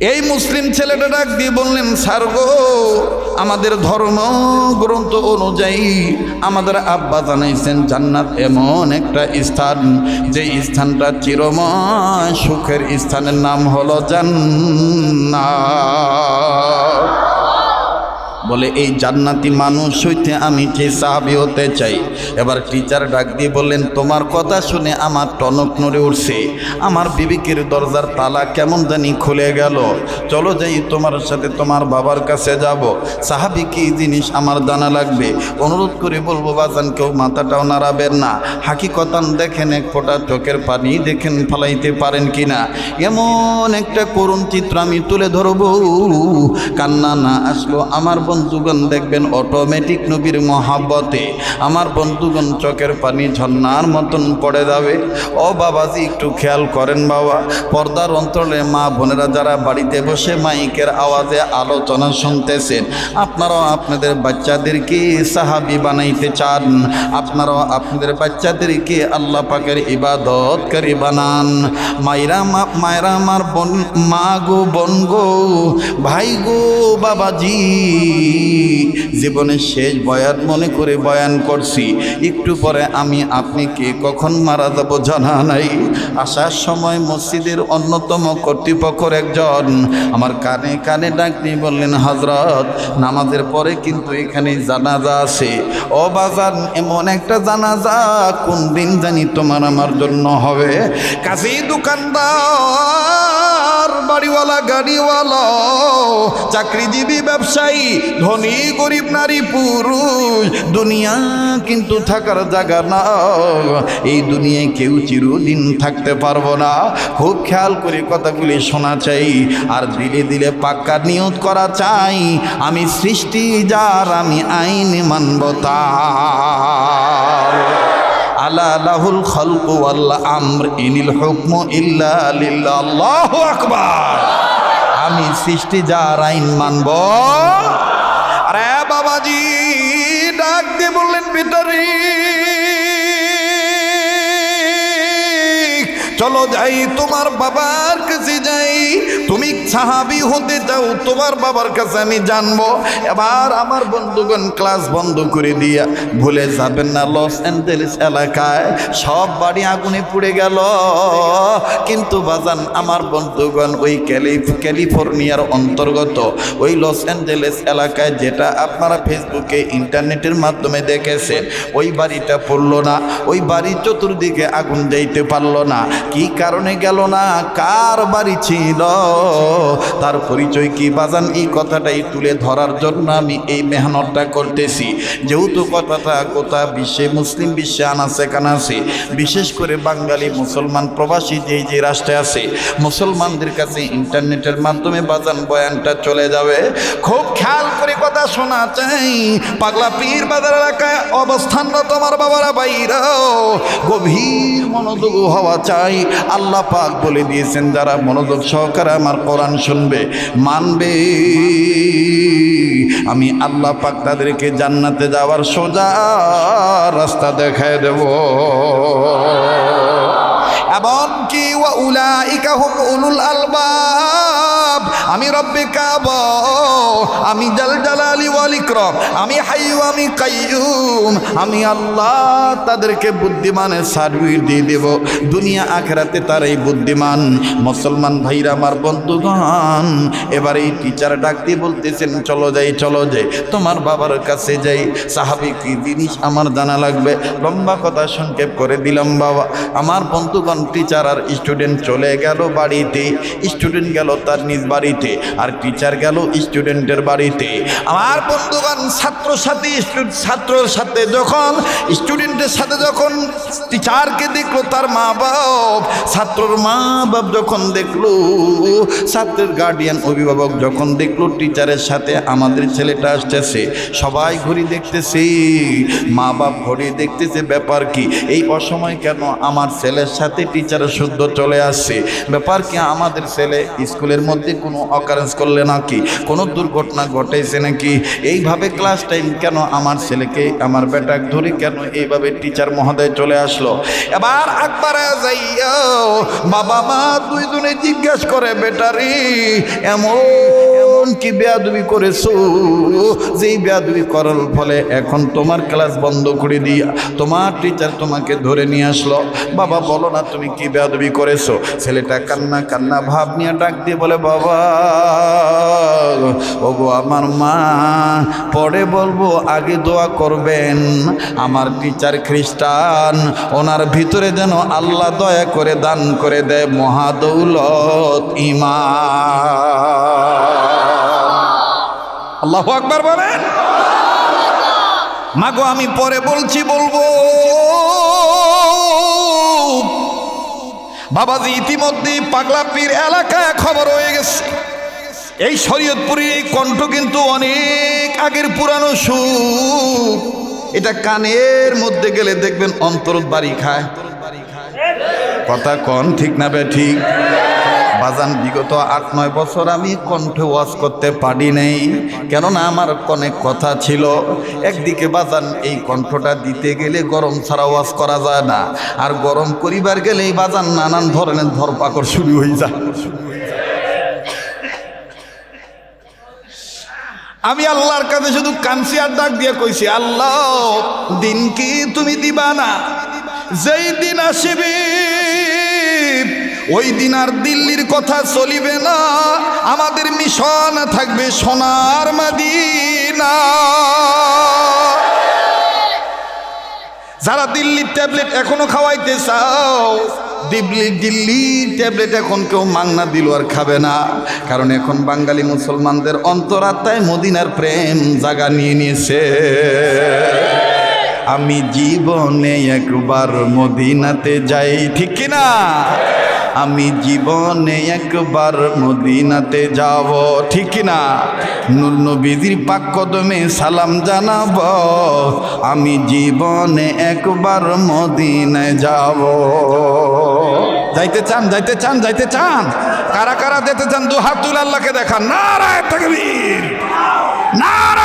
এই মুসলিম ছেলেটা ডাক দিয়ে বললেন, স্যার গো, আমাদের ধর্ম গ্রন্থ অনুযায়ী আমাদের আব্বা জানাইছেন, জান্নাত এমন একটা স্থান, যে স্থানটা চিরময় সুখের স্থানের নাম হলো জান্নাত। বলে, এই জান্নাতি মানুষ হইতে আমি যে সাহাবি হতে চাই? এবার টিচার ডাক দিয়ে বললেন, তোমার কথা শুনে আমার টনক নড়ে উঠছে। আমার বিবেকের দরজার তালা কেমন জানি খুলে গেল। চলো যাই, তোমার সাথে তোমার বাবার কাছে যাব। সাহাবি কি জিনিস আমার জানা লাগবে? অনুরোধ করে বলব, বাজান, কেউ মাথাটাও নাড়াবেন না। হাকিকতান দেখেন, এক ফোঁটা চোখের পানি দেখেন, ফালাইতে পারেন কি না এমন একটা করুণ চিত্র আমি তুলে ধরবো। কান্না না আসলো, আমার বন্ধুগণ দেখবেন অটোমেটিক নবীর মহাব্বতে। আমার বন্ধুগণ চোখের পানি ঝর্ণার মতন পড়ে যাবে। ও বাবাজি, একটু খেয়াল করেন বাবা, পর্দার অন্তরে মা বোনেরা যারা বাড়িতে বসে মাইকের আওয়াজে আলোচনা শুনতেছেন, আপনারাও আপনাদের বাচ্চাদেরকে সাহাবি বানাইতে চান। আপনারাও আপনাদের বাচ্চাদেরকে আল্লাহ পাকের ইবাদতকারী বানান। মায়েরা মা, মায়েরা আমার বোন, মা গো, বোন গো, ভাই গো, বাবাজি। জীবনের শেষ বয়ান মনে করে বয়ান করছি। একটু পরে আমি আপনি কে কখন মারা যাব জানা নাই। আসার সময় মসজিদের অন্যতম কর্তৃপক্ষর একজন আমার কানে কানে ডাক দিয়ে বললেন হজরত নামাজের পরে কিন্তু এখানে জানাজা আছে। ও বাজার এমন একটা জানাজা কোন দিন জানি তোমার আমার জন্য হবে? কাজেই দোকানদার, বাড়িওয়ালা, গাড়িওয়ালা, চাকরিজীবী, ব্যবসায়ী ধনী গরিব নারী পুরুষ, দুনিয়া কিন্তু থাকার জায়গা না। এই দুনিয়ায় কেউ চিরদিন থাকতে পারব না। খুব খেয়াল করে কথাগুলি শোনা চাই, আর দিলে দিলে পাক্কা নিয়ত করা চাই। আমি সৃষ্টি, যার আমি আইন মানব তার। আলা লাহুল খলকু আল্লাহ আমর, ইনিল হুকম ইল্লা লিল্লাহ। আল্লাহু আকবার। আমি সৃষ্টি, যার আইন মানব ভিতরে। চলো যাই তোমার বাবার কাছে যাই। তুমি সাহাবি হতে চাও, তোমার বাবার কাছে আমি জানব। এবার আমার বন্ধুগণ ক্লাস বন্ধ করে দিয়া ভুলে যাবেন না, লস অ্যাঞ্জেলেস এলাকায় সব বাড়ি আগুনে পুড়ে গেল। কিন্তু বাজান, আমার বন্ধুগণ, ওই ক্যালিফ, ক্যালিফোর্নিয়ার অন্তর্গত, ওই লস অ্যাঞ্জেলেস এলাকায় যেটা আপনারা ফেসবুকে, ইন্টারনেটের মাধ্যমে দেখেছেন, ওই বাড়িটা পড়ল না, ওই বাড়ির চতুর্দিকে আগুন যাইতে পারল না। কি কারণে গেল না? কার বাড়ি ছিল? তার পরিচয় কি? বাজান, এই কথাটাই তুলে ধরার জন্য আমি এই মেহনতটা করতেছি। যেহেতু কথাটা কোথা বিশ্বে, মুসলিম বিশ্বে আনাছে, কানাছে, বিশেষ করে বাঙালি, মুসলমান প্রবাসী যেই যে রাষ্ট্রে আছে, মুসলমানদের কাছে ইন্টারনেটের মাধ্যমে বাজান বয়ানটা চলে যাবে। খুব খেয়াল করে কথা শোনা চাই পাগলা পীর বাজার এলাকায় অবস্থানরত আমার বাবারা বাইরাও গভীর মনোযোগ হওয়া চাই। আল্লাহ পাক বলে দিয়েছেন, যারা মনোযোগ সহকারে আমার কোরআন শুনবে, মানবে। আমি আল্লাহ পাক তাদেরকে জান্নাতে যাওয়ার সোজা রাস্তা দেখায় দেব। এমনকি উলাইকা হুম উলুল আলবাব আমি রব্বে কাব, আমি জাল জালালি ওয়াল ইকরাম, আমি হাইউ আমি কাইয়ুম, আমি আল্লাহ তাদেরকে বুদ্ধিমানের সার্টিফিকেট দিয়ে দেব। দুনিয়া আখেরাতে তার এই বুদ্ধিমান মুসলমান ভাইরা আমার বন্ধুগণ, এবার এই টিচার ডাক দিয়ে বলতেছেন, চলো যাই চলো যাই, তোমার বাবার কাছে যাই। সাহাবি, কি জিনিস আমার জানা লাগবে? লম্বা কথা সংক্ষেপ করে দিলাম, বাবা। আমার বন্ধুগণ টিচার আর স্টুডেন্ট চলে গেল বাড়িতে। স্টুডেন্ট গেল তার নিজ বাড়িতে। আর টিচার গেল স্টুডেন্টের বাড়িতে। আমার বন্ধুগণ ছাত্র সাথে ছাত্রর সাথে যখন স্টুডেন্টের সাথে যখন টিচারকে দেখল, তার মা বাপ ছাত্রর মা বাপ যখন দেখল, ছাত্রের গার্ডিয়ান অভিভাবক যখন দেখল টিচারের সাথে আমাদের ছেলেটা আসতেছে, সবাই ঘড়ি দেখতেছে মা বাপ ঘড়ি দেখতেছে, ব্যাপার কি? এই অসময় কেন আমার ছেলের সাথে টিচারের শুদ্ধ চলে আসছে? ব্যাপার কি? আমাদের ছেলে স্কুলের মধ্যে কোনো অকারেন্স করলে নাকি? কোনো দুর্ঘটনা ঘটেছে নাকি? এইভাবে ক্লাস টাইম কেন আমার ছেলেকে, আমার বেটা ধরে কেন এইভাবে টিচার মহোদয় চলে আসলো? এবার আকবারে যাইয়া বাবা মা দুইজনে জিজ্ঞাসা করে, বেটারি, এমন কি বেয়াদবি করেছ? যেই বেয়াদবি করার ফলে এখন তোমার ক্লাস বন্ধ করে দিয়া তোমার টিচার তোমাকে ধরে নিয়ে আসলো। বাবা, বলো না তুমি কি বেয়াদবি করেছ? ছেলেটা কান্না কান্না ভাব নিয়ে ডাক দিয়ে বলে, বাবা, ওগো আমার মা, পরে বলব, আগে দোয়া করবেন। আমার টিচার খ্রিস্টান, ওনার ভিতরে যেন আল্লাহ দয়া করে দান করে দেয় মহাদৌলত ইমা আল্লাহ আকবার বলেন। মাগো, আমি পরে বলছি, বলব। বাবাজি, ইতিমধ্যে পাগলা পীর এলাকায় খবর হয়ে গেছে। এই শরীয়তপুরী এই কণ্ঠ কিন্তু অনেক আগের পুরানো সুর। এটা কানের মধ্যে গেলে দেখবেন অন্তর বাড়ি খায়। কথা কন, ঠিক না বে, ঠিক? বাজান, বিগত আট, নয় বছর আমি কণ্ঠে ওয়াজ করতে পারি নাই। কেননা আমার অনেক কথা ছিল, একদিকে বাজান, এই কণ্ঠটা দিতে গেলে গরম ছাড়া ওয়াজ করা যায় না। আর গরম করিবার গেলে এই বাজান নানান ধরনের ধরপাকড় শুরু হয়ে যায়। আমি আল্লাহর কাছে শুধু কানসি আর ডাক দিয়ে কইছি, আল্লাহ, দিন কি তুমি দিবা না? যেই দিন আসিবে ওই দিন আর দিল্লির কথা চলিবে না। আমাদের মিশন থাকবে সোনার মাদিনা। যারা দিল্লির ট্যাবলেট এখনও খাওয়াইতে চাও দিল্লি দিল্লি ট্যাবলেট এখন কেউ মাংনা দিল আর খাবে না। কারণ এখন বাঙালি মুসলমানদের অন্তরাত্মায় মদিনার প্রেম জাগা নিয়ে নিয়েছে। আমি জীবনে একবার মদিনাতে যাই, ঠিক কিনা? আমি জীবনে একবার মদিনাতে যাব। ঠিক না নুর নবীজির পাক কদমে সালাম জানাব। আমি জীবনে একবার মদিনায় যাব। যাইতে চান যাইতে চান যাইতে চান। কারা কারা যেতে চান, দু হাত তুলে আল্লাহকে দেখান। নারায় তকবীর। নারায়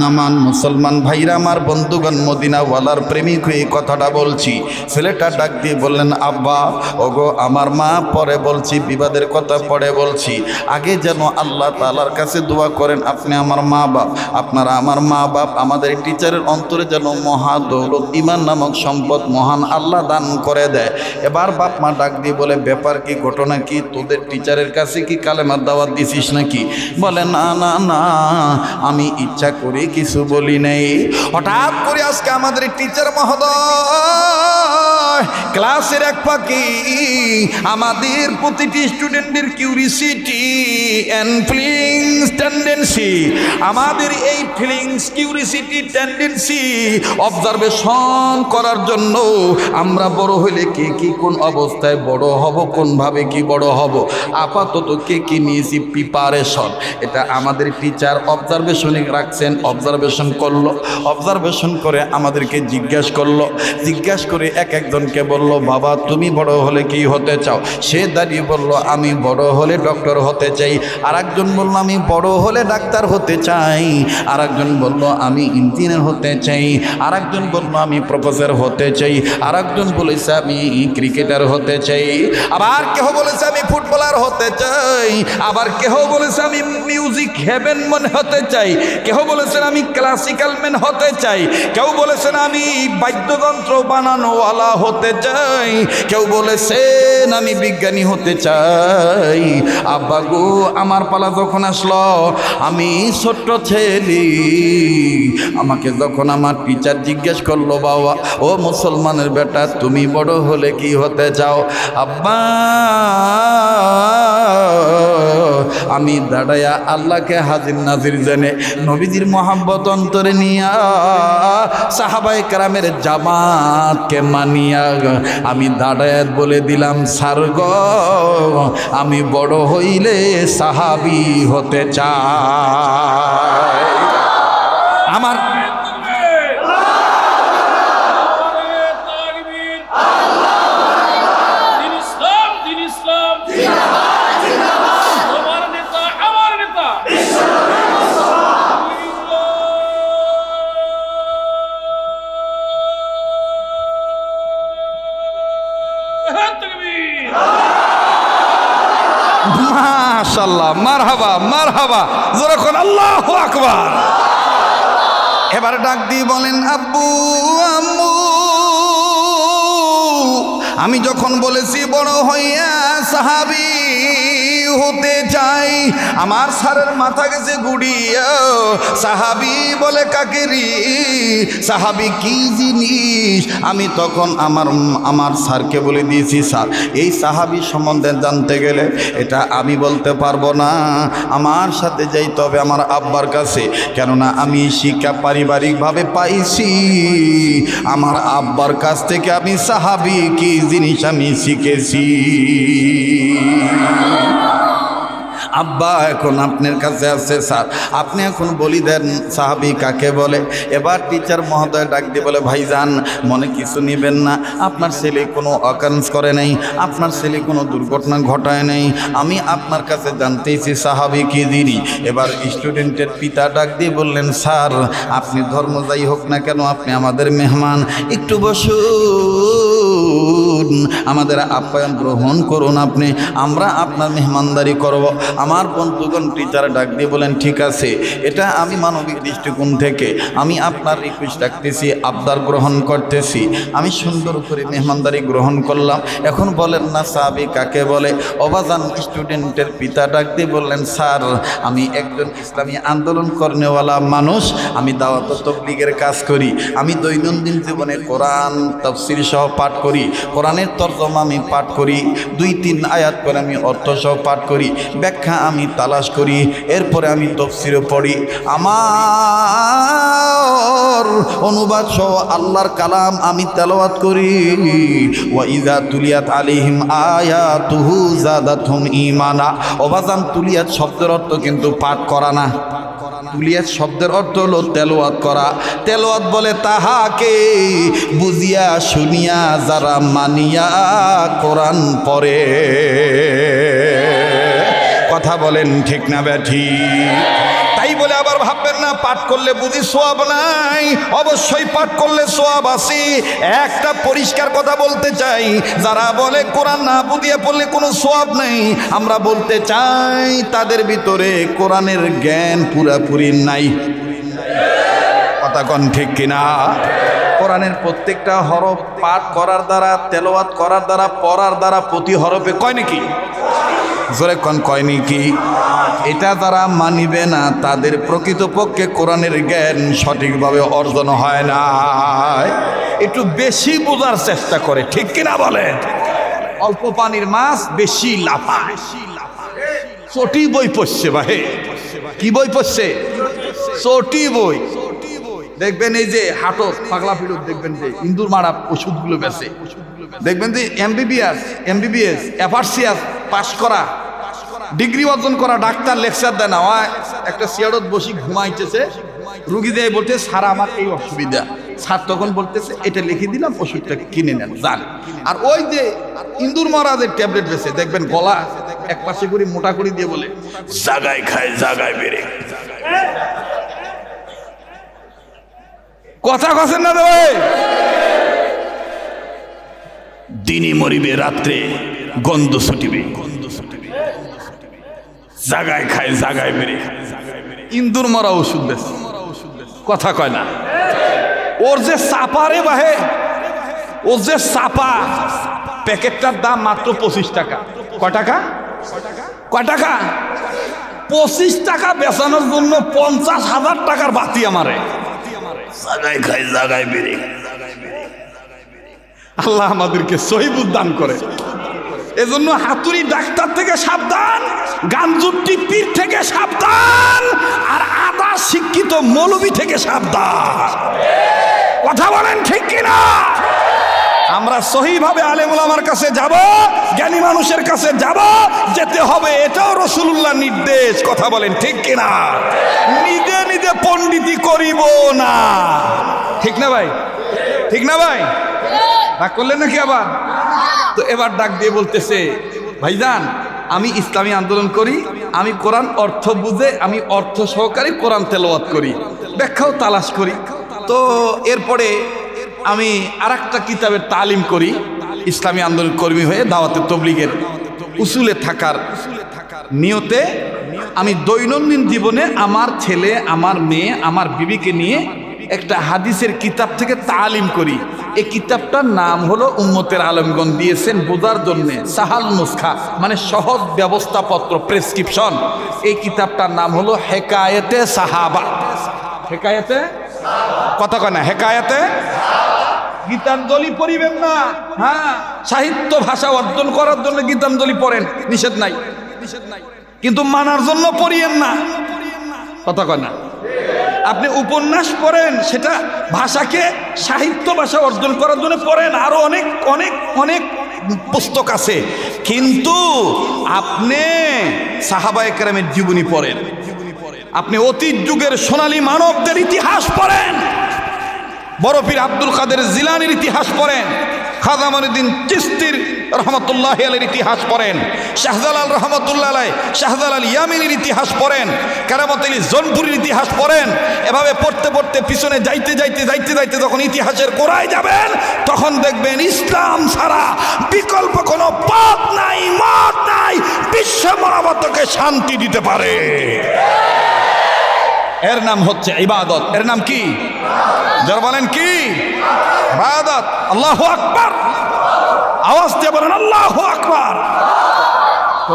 নামান মুসলমান ভাইরা, আমার বন্ধুগণ মদিনাওয়ালার প্রেমিক হয়ে কথাটা বলছি। ছেলেটা ডাক দিয়ে বললেন, আব্বা, ওগো, আমার মা পরে বলছি, বিবাদের কথা পরে বলছি। আগে যেন আল্লাহ তালার কাছে দোয়া করেন, আপনি আমার মা বাপ, আপনারা আমার মা বাপ, আমাদের টিচারের অন্তরে যেন মহা দৌলত ইমান নামক সম্পদ মহান আল্লাহ দান করে দেয়। এবার বাপ মা ডাক দিয়ে বলে, ব্যাপার কি, ঘটনা কি? তোদের টিচারের কাছে কি কালেমার দাওয়াত দিছিস নাকি? বলে, না না না, আমি ইচ্ছা করে কিছু বলি নেই। হঠাৎ করে আজকে আমাদের টিচার মহোদয় ক্লাসের এক পাখি আমাদের প্রতিটি স্টুডেন্টের কিউরিসিটি অ্যান্ড ফিলিংস টেন্ডেন্সি আমাদের এই ফিলিংস কিউরিসিটি টেন্ডেন্সি অবজারভেশন করার জন্য আমরা বড় হইলে কে কি কোন অবস্থায় বড় হব, কোনভাবে কি বড় হব, আপাতত কে কি নিয়েছি প্রিপারেশন এটা আমাদের টিচার অবজারভেশনে রাখছেন অবজারভেশন করল। অবজারভেশন করে আমাদেরকে জিজ্ঞেস করল। জিজ্ঞাসা করে এক একজনকে বলল, বাবা, তুমি বড় হলে কি হতে চাও? সে দাঁড়িয়ে বলল, আমি বড় হলে ডক্টর হতে চাই। আর একজন বলল, আমি বড় হলে ডাক্তার হতে চাই। আর একজন বলল, আমি ইঞ্জিনিয়ার হতে চাই। আর একজন বলল, আমি প্রফেসর হতে চাই। আর একজন বলেছে, আমি ক্রিকেটার হতে চাই। আবার কেহ বলেছে, আমি ফুটবলার হতে চাই। আবার কেহ বলেছে, আমি মিউজিক হেভেন মনে হতে চাই। কেহ বলেছেন, আমি ক্লাসিক্যাল ম্যান হতে চাই। কেউ বলেছেন, আমি বাদ্যযন্ত্র বানানোওয়ালা হতে চাই। কেউ বলেছেন, আমি বিজ্ঞানী হতে চাই। আব্বা গো, আমার পালা যখন আসলো, আমি ছোট্ট ছেলে। আমাকে যখন আমার টিচার জিজ্ঞেস করল, বাবা, ও মুসলমানের বেটা, তুমি বড় হলে কি হতে চাও? আব্বা আমি দাঁড়াইয়া আল্লাহকে হাজির নাজির জানে নবীজির মোহাম্মত অন্তরে নিয়া সাহাবাই কারামের জামাতকে মানিয়া আমি দাঁড়ায়াত বলে দিলাম সার্গ আমি বড় হইলে সাহাবি হতে চাই। মাশাল্লাহ মার হাবা যখন আল্লাহ আকবার। এবার ডাক দিয়ে বলেন, আব্বু, আম্মু, আমি যখন বলেছি বড় হইয়া সাহাবি হতে চাই। আমার স্যারের মাথা গেছে গুড়িয়া। সাহাবি বলে কাকেরি সাহাবি, কি জিনিস? আমি তখন আমার আমার স্যারকে বলে দিয়েছি স্যার এই সাহাবি সম্বন্ধে জানতে গেলে এটা আমি বলতে পারব না। আমার সাথে যাই তবে আমার আব্বার কাছে। কেননা আমি শিক্ষা পারিবারিকভাবে পাইছি। আমার আব্বার কাছ থেকে আমি সাহাবি, কি জিনিস আমি শিখেছি? আব্বা, এখন আপনার কাছে আছে, স্যার। আপনি এখন বলি দেন, সাহাবি কাকে বলে? এবার টিচার মহোদয় ডাক দিয়ে বলে, ভাইজান, মনে কিছু নেবেন না। আপনার ছেলে কোনো অকারেন্স করে নাই। আপনার ছেলে কোনো দুর্ঘটনা ঘটায় নাই। আমি আপনার কাছে জানতেছি সাহাবি কি দিনই এবার স্টুডেন্টের পিতা ডাক দিয়ে বললেন, স্যার, আপনি ধর্ম যাই হোক না কেন, আপনি আমাদের মেহমান। একটু বসুন। আমাদের আপ্যায়ন গ্রহণ করুন আপনি, আমরা আপনার মেহমানদারি করব। আমার বন্ধুগণ টিচার ডাক দিয়ে বলেন, ঠিক আছে, এটা আমি মানবিক দৃষ্টিকোণ থেকে, আমি আপনার রিকোয়েস্ট রাখতেছি আবদার গ্রহণ করতেছি। আমি সুন্দর করে মেহমানদারি গ্রহণ করলাম। এখন বলেন না, সাহাবি কাকে বলে? অবাজান স্টুডেন্টের পিতা ডাক দিয়ে বললেন, স্যার, আমি একজন ইসলামী আন্দোলন করেনেওয়ালা মানুষ, আমি দাওয়াত তবলিগের কাজ করি, আমি দৈনন্দিন জীবনে কোরআন, তফসির সহ পাঠ করি কোরআনের তর্জমা আমি পাঠ করি, দুই তিন আয়াত করে আমি অর্থ সহ পাঠ করি, ব্যাখ্যা আমি তালাশ করি, এরপরে আমি তফসিরও পড়ি। আমার অনুবাদ সহ আল্লাহর কালাম আমি তেলাওয়াত করি। ওয়াইদা তুলিয়াত আলিহিম আয়াতুহু জাদাতুহুম ঈমানা। অবাজান তুলিয়াত শব্দের অর্থ কিন্তু পাঠ করা না। তুলিয়াত শব্দের অর্থ হলো তেলোয়াত করা। তেলোয়াত বলে তাহাকে বুঝিয়া শুনিয়া যারা মানিয়া কোরআন পড়ে। কথা বলেন ঠিক না ব্যাঠি। আবার ভাববেন না, পাঠ করলে বুঝি সোয়াব নাই। অবশ্যই পাঠ করলে সোয়াব আছে একটা পরিষ্কার কথা বলতে চাই, যারা বলে কোরআন না বুঝিয়ে পড়লে কোনো সোয়াব নেই, আমরা বলতে চাই তাদের ভিতরে কোরআনের জ্ঞান পুরাপুরি নাই। কথা কন ঠিক কিনা? কোরআনের প্রত্যেকটা হরফ পাঠ করার দ্বারা, তেলাওয়াত করার দ্বারা, পড়ার দ্বারা প্রতি হরফে কয় নাকি? জোরে কন কয়নি কি এটা যারা মানিবে না, তাদের প্রকৃতপক্ষে কোরআনের জ্ঞান সঠিকভাবে অর্জন হয় না। একটু বেশি বোঝার চেষ্টা করে, ঠিক কিনা বলে অল্প পানির মাছ, বেশি লাফায় চটি বই পড়ছে ভাই কি বই পড়ছে? চটি বই। দেখবেন এই যে হাটত, পাগলা ফিরত দেখবেন যে ইন্দুর মারা ওষুধগুলো বেছে দেখবেন যে এমবিবিএস এমবিবিএস, এফআরসিএস পাশ করা। ডিগ্রি অর্জন করা ডাক্তার লেকচার দেয় না। একটা চেয়ারত বসি ঘুমাইতেছে, রুগী দেয় বলতে স্যার, আমার এই অসুবিধা। স্যার তখন বলতেছে, এটা লিখে দিলাম, ওষুধটা কিনে নেন, যান। আর ওই যে ইন্দুর মহারাজের ট্যাবলেট বেছে দেখবেন গলা এক পাশে করে মোটা করে দিয়ে বলে জাগায় খায় জাগায় বেড়ে। কথা কছেন না তো দিনই মরিবে, রাত্রে গন্ধ ছুটিবে। জাগায় খায়, জাগায় বেড়ে ইন্দুর মরা ওষুধ বেশ কথা কয় না। ওর যে চাপা রে বাহে, ওর যে চাপা, প্যাকেটটার দাম মাত্র পঁচিশ টাকা। কয় টাকা? কয় টাকা? পঁচিশ টাকা বেচানোর জন্য পঞ্চাশ হাজার টাকার বাতি আমারে। জাগায় খায়, জাগায় আল্লাহ আমাদেরকে সহিবুদ দান করে। এজন্য হাতুড়ি ডাক্তার থেকে সাবধান গাঞ্জুটি পীর থেকে সাবধান, আর আদা শিক্ষিত মৌলবি থেকে সাবধান। কথা বলেন ঠিক কিনা? আমরা সহিভাবে আলেমুল আমার কাছে যাব, জ্ঞানী মানুষের কাছে যাব, যেতে হবে, এটাও রসুল্লাহ নির্দেশ। কথা বলেন ঠিক কিনা? নিজে নিজে পণ্ডিতি করিব না। ঠিক না ভাই? ঠিক না ভাই? করলেন নাকি আবার? তো এবার ডাক দিয়ে বলতেছে, ভাইজান, আমি ইসলামী আন্দোলন করি, আমি কোরআন অর্থ বুঝে, আমি অর্থ সহকারে কোরআন তেলাওয়াত করি, ব্যাখ্যাও তালাশ করি। তো এরপরে আমি আর একটা কিতাবের তালিম করি, ইসলামী আন্দোলন কর্মী হয়ে দাওয়াতে তবলিগের উসুলে থাকার নিয়তে আমি দৈনন্দিন জীবনে আমার ছেলে, আমার মেয়ে, আমার বিবিকে নিয়ে একটা হাদিসের কিতাব থেকে তালিম করি। এই কিতাবটার নাম হলো উম্মতের আলমগণ দিয়েছেন বোঝার জন্য সাহাল নুসখা মানে সহজ ব্যবস্থাপত্র প্রেসক্রিপশন এই কিতাবটার নাম হলো হেকায়েতে সাহাবা। হেকায়েতে? কথা কয় না, হেকায়েতে? গীতাঞ্জলি পড়িবেন না। হ্যাঁ সাহিত্য ভাষা অর্জন করার জন্য গীতাঞ্জলি পড়েন নিষেধ নাই নিষেধ নাই। কিন্তু মানার জন্য পড়িয়েন না। কথা কয় না। আপনি উপন্যাস পড়েন, সেটা ভাষাকে সাহিত্য ভাষা অর্জন করার জন্য পড়েন। আরও অনেক অনেক অনেক পুস্তক আছে। কিন্তু আপনি সাহাবা একরামের জীবনী পড়েন। আপনি অতীত যুগের সোনালী মানবদের ইতিহাস পড়েন। বড় পীর আব্দুল কাদের জিলানির ইতিহাস পড়েন। খাজামানুদ্দিন চিস্তির রহমতুল্লাহ আলের ইতিহাস পড়েন, শাহজালাল রহমতুল্লাহ আলাই শাহজালাল ইয়ামিনের ইতিহাস পড়েন, কারামত আলী জনপুরের ইতিহাস পড়েন। এভাবে পড়তে পড়তে পিছনে যাইতে যাইতে যাইতে যাইতে যখন ইতিহাসের গোড়ায় যাবেন, তখন দেখবেন ইসলাম ছাড়া বিকল্প কোনো পথ নাই, মত নাই, বিশ্ব মানবতাকে শান্তি দিতে পারে। এর নাম হচ্ছে ইবাদত। এর নাম কি? যারা বলেন কি? ইবাদত। আল্লাহ আকবার। আওয়াজ দিয়ে বলেন, আল্লাহ আকবার।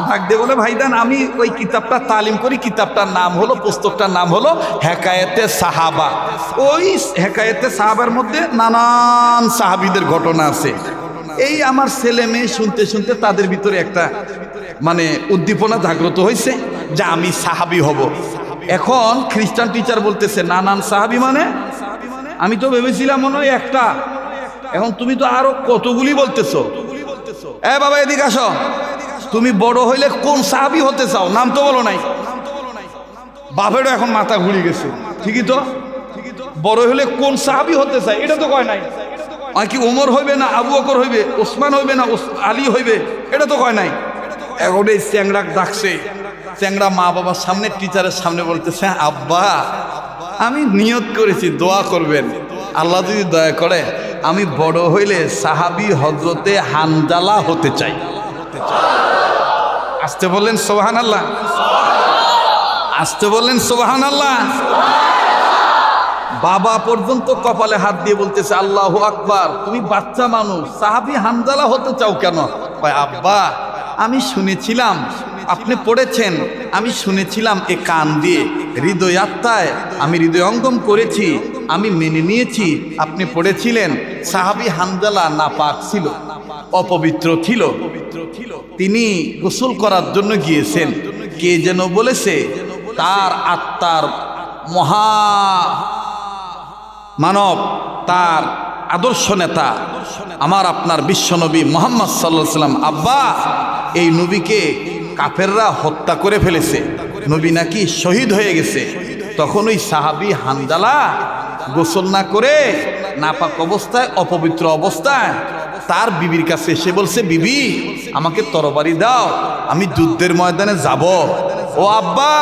ভাগ দিয়ে বলে ভাইদান আমি ওই কিতাবটা তালিম করি। কিতাবটার নাম হলো, পুস্তকটার নাম হলো হেকায়েতে সাহাবা। ওই হেকায়েতে সাহাবার মধ্যে নানান সাহাবিদের ঘটনা আছে। এই আমার ছেলে মেয়ে শুনতে শুনতে তাদের ভিতরে একটা মানে উদ্দীপনা জাগ্রত হয়েছে যে আমি সাহাবি হব। এখন খ্রিস্টান টিচার বলতেছে নানান সাহাবি মানে? আমি তো ভেবেছিলাম মনে হয় একটা। এখন তুমি তো আরও কতগুলি বলতেছো। এ বাবা, এদিকে আসো। তুমি বড় হইলে কোন সাহাবি হতে চাও? নাম তো বলো নাই। বাপেরও এখন মাথা ঘুরে গেছে। ঠিকই তো? বড় হইলে কোন সাহাবি হতে চায়? এটা তো কয় নাই। কি ওমর হইবে না আবু অকর হইবে, ওসমান হইবে না আলী হইবে? এটা তো কয় নাই। এখন এই চ্যাংড়া ডাকছে। চ্যাংড়া মা বাবার সামনে টিচারের সামনে বলতেছে, আব্বা, আমি নিয়ত করেছি, দোয়া করবেন। আল্লাহ যদি দয়া করে, আমি বড় হইলে সাহাবি হজরতে হানজালা হতে চাই। আসতে বললেন সোহান আল্লাহ আসতে বললেন সোহান আল্লাহ বাবা পর্যন্ত কপালে হাত দিয়ে বলতেছে, আল্লাহ আকবার, তুমি বাচ্চা মানুষ, সাহাবি হানজালা হতে চাও কেন? আব্বা, আমি শুনেছিলাম আপনি পড়েছেন, আমি শুনেছিলাম এ কান দিয়ে। হৃদয় আত্মায় আমি হৃদয়ঙ্গম করেছি, আমি মেনে নিয়েছি, আপনি পড়েছিলেন, সাহাবি হানজালা নাপাক ছিল, অপবিত্র ছিল। তিনি গোসল করার জন্য গিয়েছেন, কে যেন বলেছে, তার আত্মার মহা মানব, তার আদর্শ নেতা, আমার আপনার বিশ্বনবী মোহাম্মদ সাল্লাহ সাল্লাম আব্বা, এই নবীকে কাফেররা হত্যা করে ফেলেছে। নবী নাকি শহীদ হয়ে গেছে। তখন ওই সাহাবি হানজালা গোসল না করে নাপাক অবস্থায়, অপবিত্র অবস্থায় তার বিবির কাছে এসে বলছে, বিবি, আমাকে তরবারি দাও, আমি যুদ্ধের ময়দানে যাব। ও আব্বা,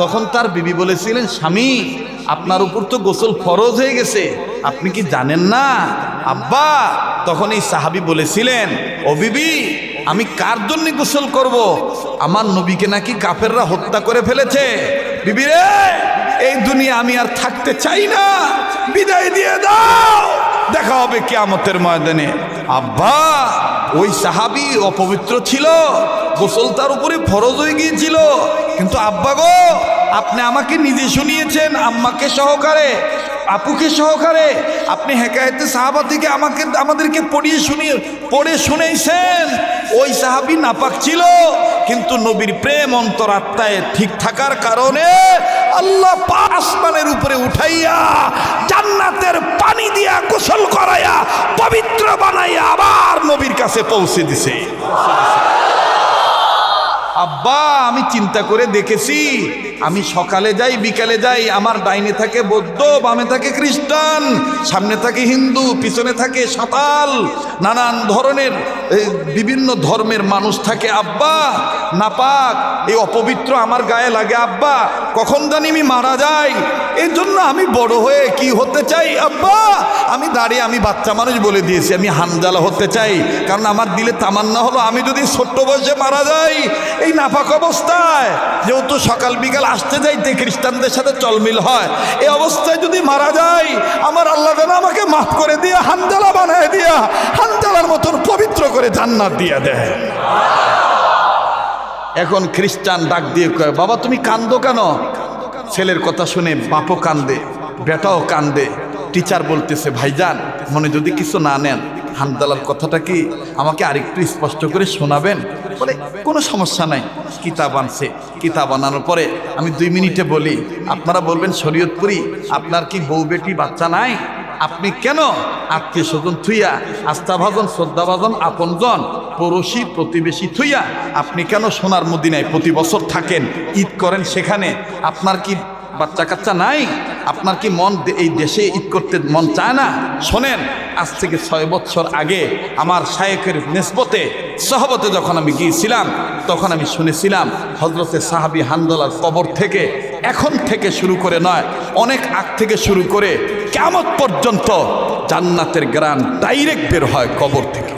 তখন তার বিবি বলেছিলেন, স্বামী, আপনার উপর তো গোসল ফরজ হয়ে গেছে, আপনি কি জানেন না? আব্বা, তখন এই সাহাবি বলেছিলেন, ও বিবি আমি কার জন্য গোসল করব? আমার নবীকে নাকি কাফেররা হত্যা করে ফেলেছে। বিবি রে এই দুনিয়া আমি আর থাকতে চাই না। বিদায় দিয়ে দাও। দেখা হবে কেয়ামতের ময়দানে। আব্বা, ওই সাহাবি অপবিত্র ছিল। গোসল তার উপরে ফরজ হয়ে গিয়েছিল। কিন্তু আব্বা গো, আপনি আমাকে নিজে শুনিয়েছেন, আম্মাকে সহকারে। আপুকে সহকারে আপনি হেকায়তে সাহাবা থেকে আমাকে, আমাদেরকে পড়িয়ে শুনিয়ে, পড়ে শুনেছেন ওই সাহাবি নাপাক ছিল, কিন্তু নবীর প্রেম অন্তরাত্মায় ঠিক থাকার কারণে আল্লাহ আসমানের উপরে উঠাইয়া জান্নাতের পানি দিয়া গোসল করাইয়া পবিত্র বানাইয়া আবার নবীর কাছে পৌঁছে দিছে। আব্বা, আমি চিন্তা করে দেখেছি। আমি সকালে যাই, বিকালে যাই, আমার ডাইনে থাকে বৌদ্ধ, বামে থাকে খ্রিস্টান, সামনে থাকে হিন্দু, পিছনে থাকে সাঁতাল নানান ধরনের বিভিন্ন ধর্মের মানুষ থাকে। আব্বা, নাপাক, এই অপবিত্র আমার গায়ে লাগে। আব্বা, কখন জানি আমি মারা যাই। এর জন্য আমি বড় হয়ে কি হতে চাই? আব্বা, আমি দাঁড়িয়ে আমি বাচ্চা মানুষ বলে দিয়েছি, আমি হানজালা হতে চাই। কারণ আমার দিলে তামান্না হলো, আমি যদি ছোট্ট বয়সে মারা যাই এই নাপাক অবস্থায়। যেহেতু সকাল বিকাল আসতে যাইতে খ্রিস্টানদের সাথে চলমিল হয় এই অবস্থায় যদি মারা যায় আমার আল্লাহ যেন আমাকে মাফ করে দিয়ে, হানজালা বানায় দিয়া, হানজালার মতন পবিত্র করে জান্নাত দিয়ে দেয়। এখন খ্রিস্টান ডাক দিয়ে কয়, বাবা, তুমি কান্দো কেন? ছেলের কথা শুনে বাপও কান্দে, বেটাও কান্দে। টিচার বলতেছে, ভাইজান, মনে যদি কিছু না নেন হামদালার কথাটা কি আমাকে আরেকটু স্পষ্ট করে শোনাবেন? বলে, কোনো সমস্যা নাই, কিতাব আনছে। কিতাব আনানোর পরে আমি দুই মিনিটে বলি, আপনারা বলবেন, শরীয়তপুরি, আপনার কি বউ বেটি বাচ্চা নাই? আপনি কেন? আত্মীয় স্বজন থুইয়া, আস্থাভাজন, শ্রদ্ধাভাজন, আপনজন, পড়োশি, প্রতিবেশী থুইয়া, আপনি কেন সোনার মদিনায় প্রতি বছর থাকেন, ঈদ করেন সেখানে? আপনার কি বাচ্চা কাচ্চা নাই? আপনার কি মন এই দেশে ঈদ করতে মন চায় না? শোনেন, আজ থেকে ছয় বছর আগে আমার শায়েকের নেসবতে, সহবতে যখন আমি গিয়েছিলাম, তখন আমি শুনেছিলাম হজরতে সাহাবি হান্দলার কবর থেকে, এখন থেকে শুরু করে নয়, অনেক আগ থেকে শুরু করে কেমন পর্যন্ত জান্নাতের গ্রান ডাইরেক্ট বের হয় কবর থেকে।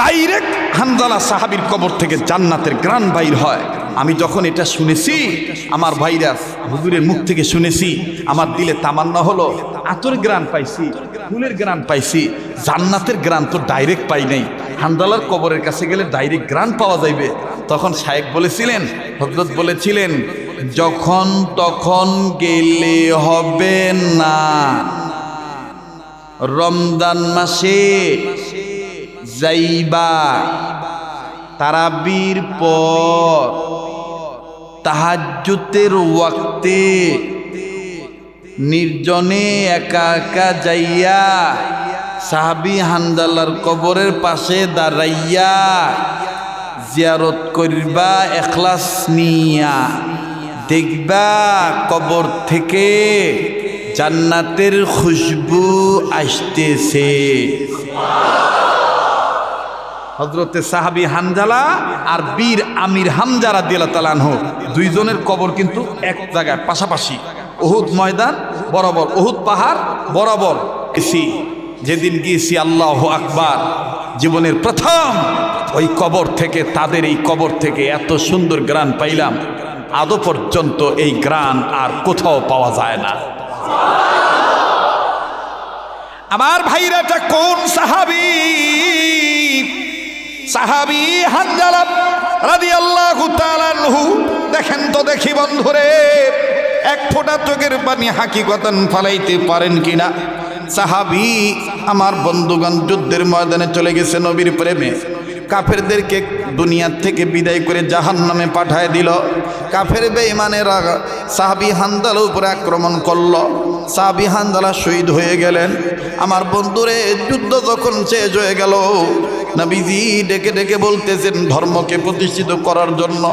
ডাইরেক্ট হানজালা সাহাবির কবর থেকে জান্নাতের গ্রান বাইর হয়। আমি যখন এটা শুনেছি আমার ভাইরা হুজুরের মুখ থেকে শুনেছি আমার দিলে তামান্না হলো আতর গ্রান পাইছি ফুলের গ্রান পাইছি জান্নাতের গ্রান তো ডাইরেক্ট পাই নাই। হানজালার কবরের কাছে গেলে ডাইরেক্ট গ্রান পাওয়া যাইবে। তখন শায়েক বলেছিলেন হজরত বলেছিলেন যখন তখন গেলে হবে না। রমজান মাসে যাইবা। তারাবির পর তাহাজ্জুতের ওয়াক্তে নির্জনে একা একা যাইয়া সাহাবি হান্দালার কবরের পাশে দাঁড়াইয়া জিয়ারত করবা, এখলাস নিয়া দেখবা কবর থেকে জান্নাতের খুশবু আসতেছে। হজরতে সাহাবি হানজালা আর বীর আমির হামজারা দিলা তালানহ দুইজনের কবর কিন্তু এক জায়গায়, পাশাপাশি। ওহুদ ময়দান, বরাবর। ওহুদ পাহাড়, বরাবর। গেছি, যেদিন গিয়েছি আল্লাহ আকবার। জীবনের প্রথম ওই কবর থেকে, তাদের এই কবর থেকে এত সুন্দর গ্রান পাইলাম। আদৌ পর্যন্ত এই গ্রান আর কোথাও পাওয়া যায় না। আমার ভাইরা এটা কোন সাহাবি? সাহাবি হানজালা রাদিয়াল্লাহু তাআলা আনহু, দেখেন তো দেখি বন্ধুরে, এক ফোঁটা চোখের পানি হাকিকতান ফালাইতে পারেন কিনা? সাহাবি আমার বন্ধুগণ যুদ্ধের ময়দানে চলে গেছে নবীর প্রেমে। কাফেরদেরকে দুনিয়ার থেকে বিদায় করে জাহান নামে পাঠায় দিল। কাফের বেঈমানেরা সাহাবি হান্দালার উপরে আক্রমণ করল। সাহাবি হান্দালা শহীদ হয়ে গেলেন। আমার বন্ধুরে, যুদ্ধ যখন শেষ হয়ে গেল নবীজি ডেকে ডেকে বলতেছেন, ধর্মকে প্রতিষ্ঠিত করার জন্য,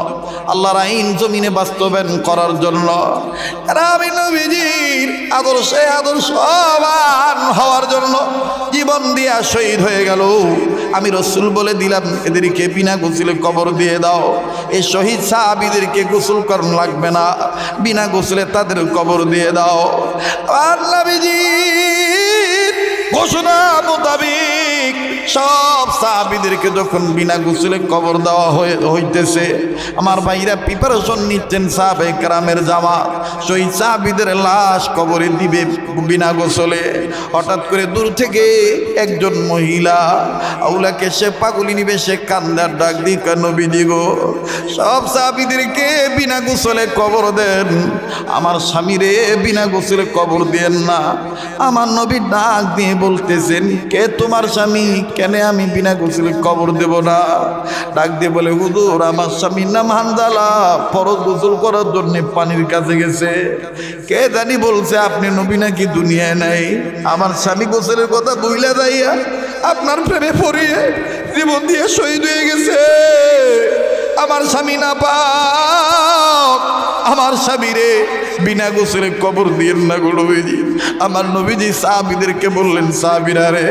আল্লাহর আইন জমিনে বাস্তবায়ন করার জন্য। আমি নবীজির আদর্শে আদর্শবান হওয়ার জন্য জীবন দিয়া শহীদ হয়ে গেল। আমি রসুল বলে দিলাম, এদেরকে বিনা গোসলে কবর দিয়ে দাও। এই শহীদ সাহাবিদেরকে গোসল করানো লাগবে না, বিনা গোসলে তাদের কবর দিয়ে দাও। আর নবীজির ঘোষণা মোতাবিক সব সাহাবিদেরকে যখন বিনা গোসলে কবর দেওয়া হইতেছে, আমার ভাইরা প্রিপারেশন নিচ্ছেন সাহাবে গ্রামের জামা শহীদ সাহাবিদের লাশ কবরে দিবে বিনা গোসলে। হঠাৎ করে দূর থেকে একজন মহিলা, আউলাকে সে পাগুলি নিবে, সে কান্দার ডাক দিক নবী দিগো সব সাহাবিদেরকে বিনা গোসলে কবর দেন। আমার স্বামীরে বিনা গোসলে কবর দেন না। আমার নবী ডাক দিয়ে বলতেছেন, কে তোমার স্বামী? কেন আমি বিনা গোসলে কবর দেব না? ডাক দিয়ে বলে, হুজুর, আমার স্বামীর নাম হানজালা। ফরজ গোসল করার জন্যে পানির কাছে গেছে। কে জানি বলছে, আপনি নবী নাকি দুনিয়ায় নাই? আমার স্বামী গোসলের কথা বইলা যাইয়া আপনার প্রেমে পড়িয়ে জীবন দিয়ে শহীদ হয়ে গেছে। আমার স্বামী না পাক। আমার স্বামীরে বিনা গোসলে কবর দিয়ে না গো নবীজি। আমার নবীজি সাহাবিদেরকে বললেন, সাহাবিরা রে